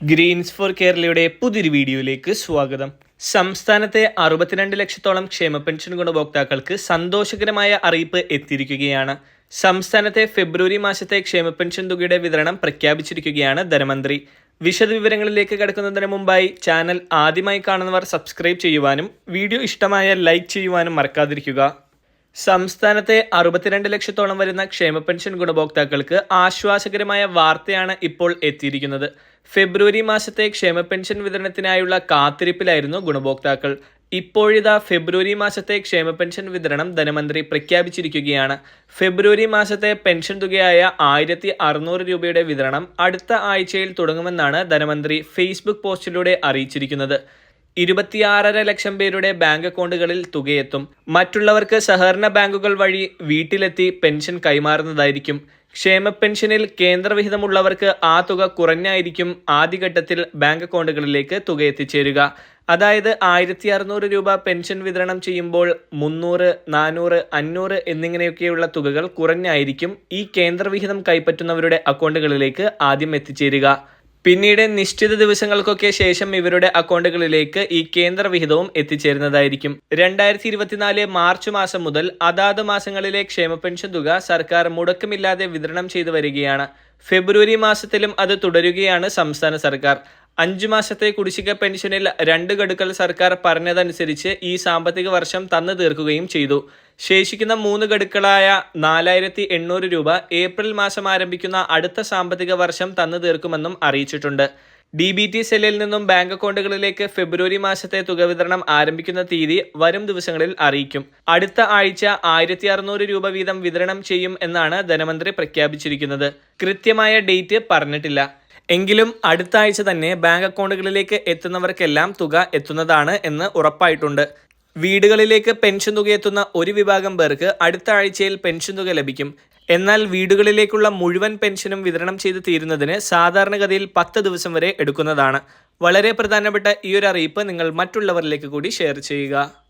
Green's four കേരളയുടെ പുതിയൊരു വീഡിയോയിലേക്ക് സ്വാഗതം. സംസ്ഥാനത്തെ അറുപത്തിരണ്ട് ലക്ഷത്തോളം ക്ഷേമ പെൻഷൻ ഗുണഭോക്താക്കൾക്ക് സന്തോഷകരമായ അറിയിപ്പ് എത്തിയിരിക്കുകയാണ്. സംസ്ഥാനത്തെ ഫെബ്രുവരി മാസത്തെ ക്ഷേമ പെൻഷൻ തുകയുടെ വിതരണം പ്രഖ്യാപിച്ചിരിക്കുകയാണ് ധനമന്ത്രി. വിശദവിവരങ്ങളിലേക്ക് കടക്കുന്നതിന് മുമ്പായി ചാനൽ ആദ്യമായി കാണുന്നവർ സബ്സ്ക്രൈബ് ചെയ്യുവാനും വീഡിയോ ഇഷ്ടമായ ലൈക്ക് ചെയ്യുവാനും മറക്കാതിരിക്കുക. സംസ്ഥാനത്തെ അറുപത്തിരണ്ട് ലക്ഷത്തോളം വരുന്ന ക്ഷേമ പെൻഷൻ ഗുണഭോക്താക്കൾക്ക് ആശ്വാസകരമായ വാർത്തയാണ് ഇപ്പോൾ എത്തിയിരിക്കുന്നത്. ഫെബ്രുവരി മാസത്തെ ക്ഷേമ പെൻഷൻ വിതരണത്തിനായുള്ള കാത്തിരിപ്പിലായിരുന്നു ഗുണഭോക്താക്കൾ. ഇപ്പോഴിതാ ഫെബ്രുവരി മാസത്തെ ക്ഷേമ പെൻഷൻ വിതരണം ധനമന്ത്രി പ്രഖ്യാപിച്ചിരിക്കുകയാണ്. ഫെബ്രുവരി മാസത്തെ പെൻഷൻ തുകയായ ആയിരത്തി അറുന്നൂറ് രൂപയുടെ വിതരണം അടുത്ത ആഴ്ചയിൽ തുടങ്ങുമെന്നാണ് ധനമന്ത്രി ഫേസ്ബുക്ക് പോസ്റ്റിലൂടെ അറിയിച്ചിരിക്കുന്നത്. ഇരുപത്തിയാറര ലക്ഷം പേരുടെ ബാങ്ക് അക്കൗണ്ടുകളിൽ തുകയെത്തും. മറ്റുള്ളവർക്ക് സഹകരണ ബാങ്കുകൾ വഴി വീട്ടിലെത്തി പെൻഷൻ കൈമാറുന്നതായിരിക്കും. ക്ഷേമ പെൻഷനിൽ കേന്ദ്രവിഹിതമുള്ളവർക്ക് ആ തുക കുറഞ്ഞായിരിക്കും ആദ്യഘട്ടത്തിൽ ബാങ്ക് അക്കൗണ്ടുകളിലേക്ക് തുക എത്തിച്ചേരുക അതായത് ആയിരത്തി അറുന്നൂറ് രൂപ പെൻഷൻ വിതരണം ചെയ്യുമ്പോൾ മുന്നൂറ് നാനൂറ് അഞ്ഞൂറ് എന്നിങ്ങനെയൊക്കെയുള്ള തുകകൾ കുറഞ്ഞായിരിക്കും ഈ കേന്ദ്രവിഹിതം കൈപ്പറ്റുന്നവരുടെ അക്കൗണ്ടുകളിലേക്ക് ആദ്യം എത്തിച്ചേരുക. പിന്നീട് നിശ്ചിത ദിവസങ്ങൾക്കൊക്കെ ശേഷം ഇവരുടെ അക്കൗണ്ടുകളിലേക്ക് ഈ കേന്ദ്ര വിഹിതവും എത്തിച്ചേരുന്നതായിരിക്കും. രണ്ടായിരത്തി ഇരുപത്തിനാല് മാർച്ച് മാസം മുതൽ അതാത് മാസങ്ങളിലെ ക്ഷേമ പെൻഷൻ തുക സർക്കാർ മുടക്കമില്ലാതെ വിതരണം ചെയ്തു വരികയാണ്. ഫെബ്രുവരി മാസത്തിലും അത് തുടരുകയാണ് സംസ്ഥാന സർക്കാർ. അഞ്ചു മാസത്തെ കുടിശ്ശിക പെൻഷനിൽ രണ്ട് ഗഡുക്കൾ സർക്കാർ പറഞ്ഞതനുസരിച്ച് ഈ സാമ്പത്തിക വർഷം തന്നു തീർക്കുകയും ചെയ്തു. ശേഷിക്കുന്ന മൂന്ന് ഗഡുക്കളായ നാലായിരത്തി എണ്ണൂറ് രൂപ ഏപ്രിൽ മാസം ആരംഭിക്കുന്ന അടുത്ത സാമ്പത്തിക വർഷം തന്നു തീർക്കുമെന്നും അറിയിച്ചിട്ടുണ്ട്. ഡി ബി ടി സെല്ലിൽ നിന്നും ബാങ്ക് അക്കൗണ്ടുകളിലേക്ക് ഫെബ്രുവരി മാസത്തെ തുക വിതരണം ആരംഭിക്കുന്ന തീയതി വരും ദിവസങ്ങളിൽ അറിയിക്കും. അടുത്ത ആഴ്ച ആയിരത്തി അറുന്നൂറ് രൂപ വീതം വിതരണം ചെയ്യും എന്നാണ് ധനമന്ത്രി പ്രഖ്യാപിച്ചിരിക്കുന്നത്. കൃത്യമായ ഡേറ്റ് പറഞ്ഞിട്ടില്ല. എങ്കിലും അടുത്ത ആഴ്ച തന്നെ ബാങ്ക് അക്കൗണ്ടുകളിലേക്ക് എത്തുന്നവർക്കെല്ലാം തുക എത്തുന്നതാണ് എന്ന് ഉറപ്പായിട്ടുണ്ട്. വീടുകളിലേക്ക് പെൻഷൻ തുക എത്തുന്ന ഒരു വിഭാഗം പേർക്ക് അടുത്ത ആഴ്ചയിൽ പെൻഷൻ തുക ലഭിക്കും. എന്നാൽ വീടുകളിലേക്കുള്ള മുഴുവൻ പെൻഷനും വിതരണം ചെയ്ത് തീരുന്നതിന് സാധാരണഗതിയിൽ പത്ത് ദിവസം വരെ എടുക്കുന്നതാണ്. വളരെ പ്രധാനപ്പെട്ട ഈ ഒരു അറിയിപ്പ് നിങ്ങൾ മറ്റുള്ളവരിലേക്ക് കൂടി ഷെയർ ചെയ്യുക.